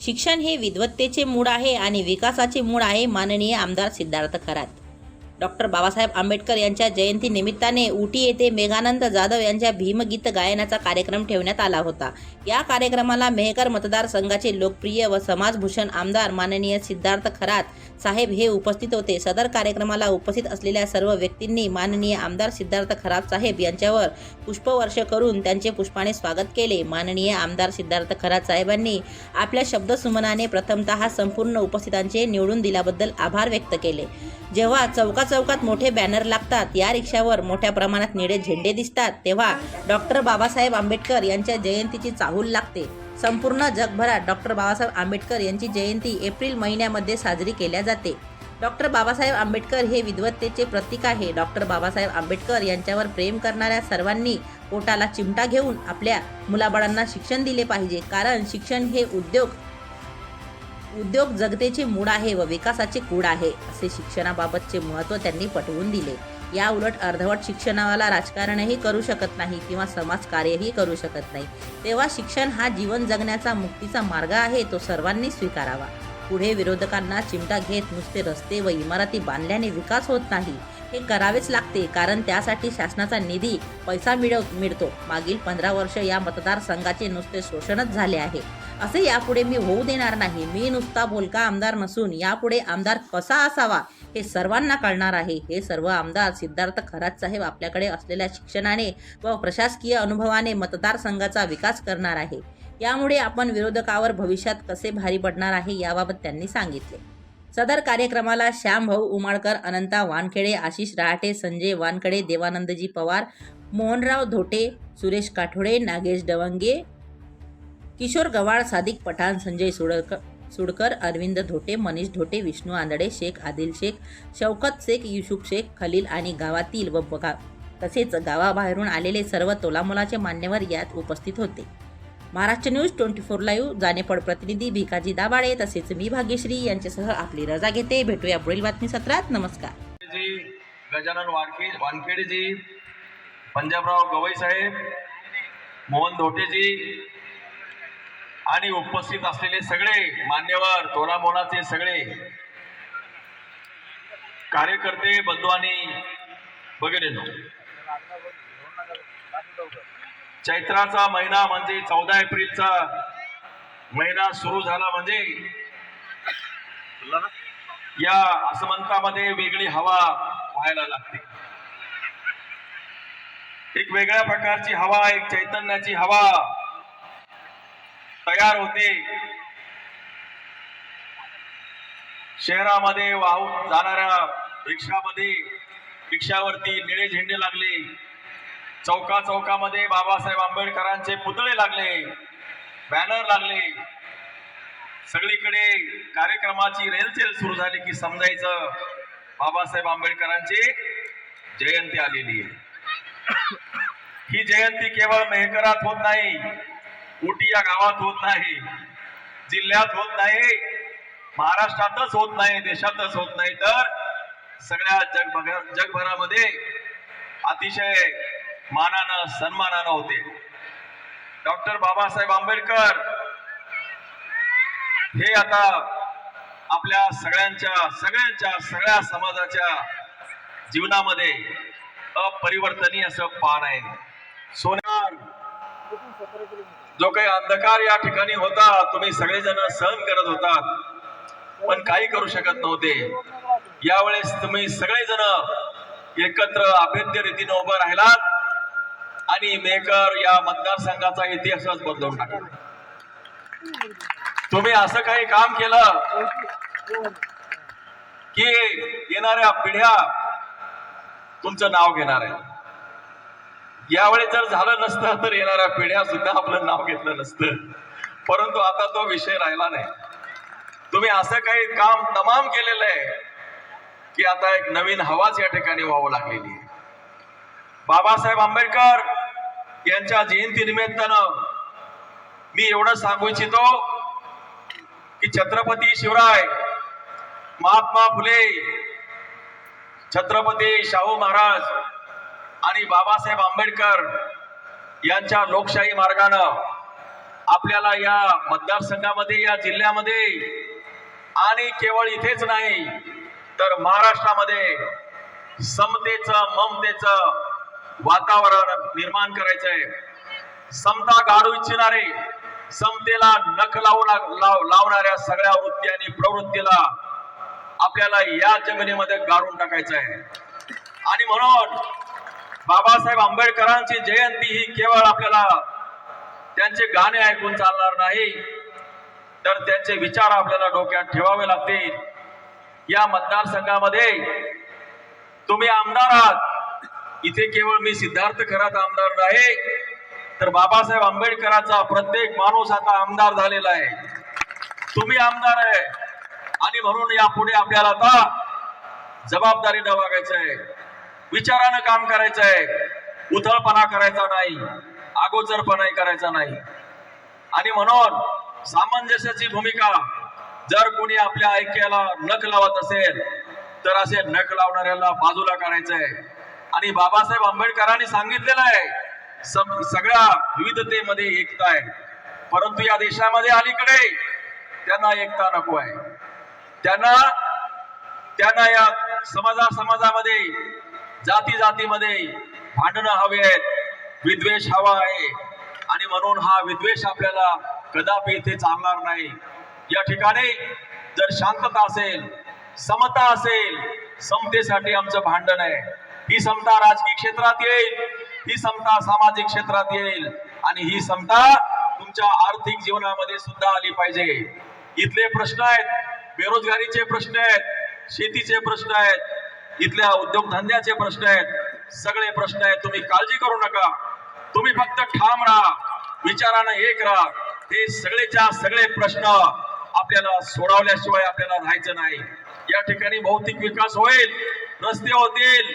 शिक्षण हे विद्वत्तेचे मूळ आहे आणि विकासाचे मूळ आहे माननीय आमदार सिद्धार्थ खरात. डॉक्टर बाबासाहेब आंबेडकर यांच्या जयंती निमित्ताने उटी येथे मेघानंद जाधव यांच्या भीमगीत गायनाचा कार्यक्रम ठेवण्यात आला होता. या कार्यक्रमाला मेहकर मतदारसंघाचे लोकप्रिय व समाजभूषण आमदार माननीय सिद्धार्थ खरात साहेब हे उपस्थित होते. सदर कार्यक्रमाला उपस्थित असलेल्या सर्व व्यक्तींनी माननीय आमदार सिद्धार्थ खरात साहेब यांच्यावर पुष्पवर्ष करून त्यांचे पुष्पाने स्वागत केले. माननीय आमदार सिद्धार्थ खरात साहेबांनी आपल्या शब्दसुमनाने प्रथमतः संपूर्ण उपस्थितांचे निवडून दिल्याबद्दल आभार व्यक्त केले. जेव्हा चौकात चौकात मोठे बॅनर लागतात. या रिक्षावर मोठ्या प्रमाणात निळे झेंडे दिसतात. तेव्हा डॉक्टर बाबासाहेब आंबेडकर यांच्या जयंतीची चाहूल लागते. संपूर्ण जगभरात डॉक्टर बाबासाहेब आंबेडकर यांची जयंती एप्रिल महिन्यामध्ये साजरी केल्या जाते. डॉक्टर बाबासाहेब आंबेडकर हे विद्वत्तेचे प्रतीक आहे. डॉक्टर बाबासाहेब आंबेडकर यांच्यावर प्रेम करणाऱ्या सर्वांनी पोटाला चिमटा घेऊन आपल्या मुलाबाळांना शिक्षण दिले पाहिजे. कारण शिक्षण हे उद्योग उद्योग जगतेचे मूळ आहे व विकासाचे कूड आहे असे शिक्षणाबाबतचे महत्त्व त्यांनी पटवून दिले. या उलट अर्धवट शिक्षणावाला राजकारणही करू शकत नाही किंवा समाजकार्यही करू शकत नाही. तेव्हा शिक्षण हा जीवन जगण्याचा मुक्तीचा मार्ग आहे तो सर्वांनी स्वीकारावा. पुढे विरोधकांना चिमटा घेत नुसते रस्ते व इमारती बांधल्याने विकास होत नाही. हे करावेच लागते कारण त्यासाठी शासनाचा निधी पैसा मिळव मिळतो. मागील पंधरा वर्ष या मतदारसंघाचे नुसते शोषणच झाले आहे. असे यापुढे मी होऊ देणार नाही. मी नुसता बोलका आमदार नसून यापुढे आमदार कसा असावा हे सर्वांना कळणार आहे. हे सर्व आमदार सिद्धार्थ खरात साहेब आपल्याकडे असलेल्या शिक्षणाने व प्रशासकीय अनुभवाने मतदारसंघाचा विकास करणार आहे. यामुळे आपण विरोधकावर भविष्यात कसे भारी पडणार आहे याबाबत त्यांनी सांगितले. सदर कार्यक्रमाला श्यामभाऊ उमाळकर अनंता वानखेडे आशिष रहाटे संजय वानकडे देवानंदजी पवार मोहनराव धोटे सुरेश काठोडे नागेश डवंगे किशोर गवाळ सादिक पठाण संजय सुडकर सुडकर अरविंद धोटे मनीष धोटे विष्णू आंधळे शेख आदिल शेख शौकत शेख युसुफ शेख खलील आणि गावातील व बघा तसेच गावाबाहेरून आलेले सर्व तोलामोलाचे मान्यवर यात उपस्थित होते. Maharashtra news twenty four live जानेपड प्रतिनिधी भिकाजी दाबाळे तसेच मी भाग्यश्री यांच्यासह आपली रजा घेते. भेटूया पुढील बातमी सत्रात नमस्कार. जी गजानन वानखे वानखेडेजी पंजाबराव गवई साहेब मोहन धोटेजी आणि उपस्थित असलेले सगळे मान्यवर तोलामोलाचे सगळे कार्यकर्ते बंधवानी वगैरे चैत्राचा महिना म्हणजे चौदा एप्रिलचा महिना सुरू झाला म्हणजे या असमंतामध्ये वेगळी हवा व्हायला लागते. एक वेगळ्या प्रकारची हवा एक चैतन्याची हवा तयार होते. शहरामध्ये वाहून जाणाऱ्या रिक्षामध्ये रिक्षावरती निळे झेंडे लागले. चौका चौकामध्ये बाबासाहेब आंबेडकरांचे पुतळे लागले. बॅनर लागले. सगळीकडे कार्यक्रमाची रेलचेल सुरू झाली की समजायचं. बाबासाहेब आंबेडकरांची जयंती आलेली आहे. ही जयंती केवळ मेहकरात होत नाही. उटी या गावात होत नाही. जिल्ह्यात होत नाही. महाराष्ट्रातच होत नाही. देशातच होत नाही. तर सगळ्या जगभर जगभरामध्ये अतिशय मानानं सन्मानानं होते. डॉक्टर बाबासाहेब आंबेडकर हे आता आपल्या सगळ्यांच्या सगळ्यांच्या सगळ्या समाजाच्या जीवनामध्ये अपरिवर्तनीय असं पान आहे. सोन्यार जो काही अंधकार या ठिकाणी होता तुम्ही सगळेजण सहन करत होता. पण काही करू शकत नव्हते. यावेळेस तुम्ही सगळेजण एकत्र अभेद्य रीतीने उभं राहिलात आणि मेकर या मतदारसंघाचा इतिहासच बदलून टाकला. तुम्ही असं काही काम केलं की येणाऱ्या पिढ्या तुमचं नाव घेणार आहे यावेळी जर झालं नसतं तर येणाऱ्या पिढ्या सुद्धा आपलं नाव घेतलं नसतं. परंतु आता तो विषय राहिला नाही. तुम्ही असं काही काम तमाम केलेलं आहे की आता एक नवीन हवाच या ठिकाणी व्हावं लागलेली आहे. बाबासाहेब आंबेडकर यांच्या जयंती निमित्तानं मी एवढं सांगू इच्छितो की छत्रपती शिवराय महात्मा फुले छत्रपती शाहू महाराज आणि बाबासाहेब आंबेडकर यांच्या लोकशाही मार्गानं आपल्याला या मतदारसंघामध्ये या जिल्ह्यामध्ये आणि केवळ इथेच नाही तर महाराष्ट्रामध्ये समतेचं ममतेचं वातावरण निर्माण करायचंय. समता गाडू इच्छिणारे समतेला नख लावू लाव- लावणाऱ्या सगळ्या वृत्ती आणि प्रवृत्तीला आपल्याला या जमिनीमध्ये गाडून टाकायचं आहे आणि म्हणून बाबासाहेब आंबेडकरांची जयंती ही केवळ आपल्याला त्यांचे गाणे ऐकून चालणार नाही तर त्यांचे विचार आपल्याला डोक्यात ठेवावे लागतील. या मतदारसंघामध्ये तुम्ही आमदार आहात. इथे केवळ मी सिद्धार्थ खरात आमदार नाही तर बाबासाहेब आंबेडकरांचा प्रत्येक माणूस आता आमदार झालेला आहे. तुम्ही आमदार आहे. आणि म्हणून यापुढे आपल्याला आता जबाबदारीनं वागायचं आहे. विचारानं काम करायचं आहे. उथळपणा करायचा नाही. अगोचरपणाही करायचा नाही. आणि म्हणून सामंजस्याची भूमिका जर कोणी आपल्या ऐक्याला नख लावत असेल तर असे नख लावणाऱ्याला बाजूला करायचंय आहे. आणि बाबासाहेब आंबेडकरांनी सांगितलेलं आहे सग- सगळ्या विविधतेमध्ये एकता आहे. परंतु या देशामध्ये अलीकडे त्यांना एकता नको आहे. त्यांना त्यांना या समाजा समाजामध्ये जाती जातीमध्ये भांडणं हवे आहेत विद्वेष हवा आहे. आणि म्हणून हा विद्वेष आपल्याला कदापि इथे चालणार नाही. या ठिकाणी जर शांतता असेल समता असेल समतेसाठी आमचं भांडण आहे. ही समता राजकीय क्षेत्रात येईल ही समता सामाजिक क्षेत्रात येईल आणि ही समता तुमच्या आर्थिक जीवनामध्ये सुद्धा आली पाहिजे. इथले प्रश्न आहेत बेरोजगारीचे प्रश्न आहेत शेतीचे प्रश्न आहेत इथल्या उद्योगधंद्याचे प्रश्न आहेत. सगळे प्रश्न आहेत. तुम्ही काळजी करू नका. तुम्ही फक्त ठाम राहा. विचारानं एक राहा. हे सगळेच्या सगळे प्रश्न आपल्याला सोडवल्याशिवाय आपल्याला राहायचं नाही. या ठिकाणी भौतिक विकास होईल. रस्ते होतील.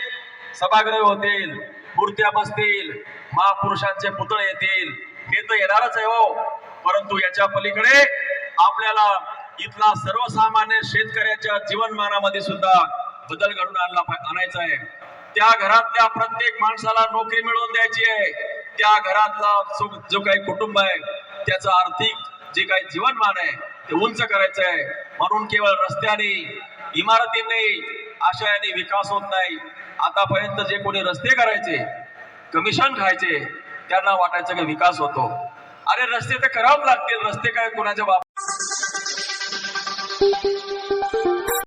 सभागृह होतील. मूर्त्या बसतील. महापुरुषांचे पुतळे येतील. हे तर येणारच आहे हो. परंतु याच्या पलीकडे आपल्याला इथला सर्वसामान्य शेतकऱ्याच्या जीवनमानामध्ये सुद्धा बदल घडून आणला आणायचा आहे. त्या घरातल्या प्रत्येक माणसाला नोकरी मिळवून द्यायची आहे. त्या घरातला जो जो काही कुटुंब आहे त्याचं आर्थिक जे काही जीवनमान आहे ते उंच करायचं आहे. म्हणून केवळ रस्त्याने इमारतीने आशयाने विकास होत नाही. आतापर्यंत जे कोणी रस्ते करायचे कमिशन खायचे त्यांना वाटायचं की विकास होतो. अरे रस्ते तर करावं लागतील. रस्ते काय कोणाच्या बाप